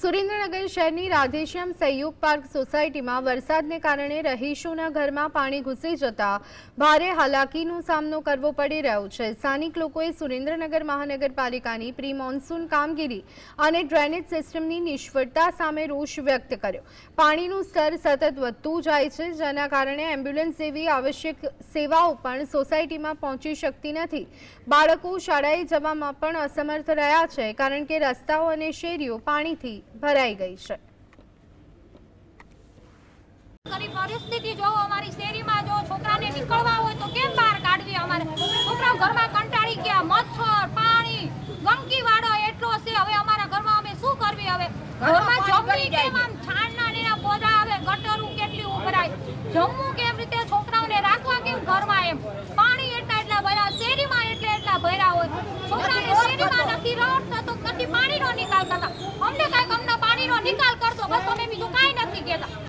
સુરેન્દ્રનગર શહેરની રાધેશ્યામ સહયોગ પાર્ક સોસાયટીમાં વરસાદને કારણે રહીશોના ઘરમાં પાણી ઘૂસી જતા ભારે હાલાકીનો સામનો કરવો પડી રહ્યો છે. સ્થાનિક લોકોએ સુરેન્દ્રનગર મહાનગરપાલિકાની પ્રી મોન્સૂન કામગીરી અને ડ્રેનેજ સિસ્ટમની નિષ્ફળતા સામે રોષ વ્યક્ત કર્યો. પાણીનું સ્તર સતત વધતું જાય છે, જેના કારણે એમ્બ્યુલન્સ જેવી આવશ્યક સેવાઓ પણ સોસાયટીમાં પહોંચી શકતી નથી. બાળકો શાળાએ જવામાં પણ અસમર્થ રહ્યા છે, કારણ કે રસ્તાઓ અને શેરીઓ પાણીથી ભરાઈ ગઈ છે. કરી પરિસ્થિતિ જોવો અમારી શેરીમાં જો છોકરાને નીકળવા હોય તો કેમ બહાર કાઢવી અમારે? છોકરાઓ ઘરમાં કંટાળી ગયા મચ્છર પાણી ગંદકી વાળો એટલો છે. હવે અમારા ઘરમાં અમે શું કરવી હવે? ઘરમાં જમવી કેમ આમ છાણના ને પોદા આવે ગટરું કેટલી ઉભરાય? જમવું કેમ રીતે? છોકરાઓને રાખવા કેમ ઘરમાં એમ? પાણી એટલા એટલા ભર્યા શેરીમાં એટલે એટલા ભર્યા હોય. છોકરાઓને શેરીમાં નથી રડતા તો નથી પાણીનો નિકાલ કરતા હવે તમે બીજું કાંઈ નથી કહેતા.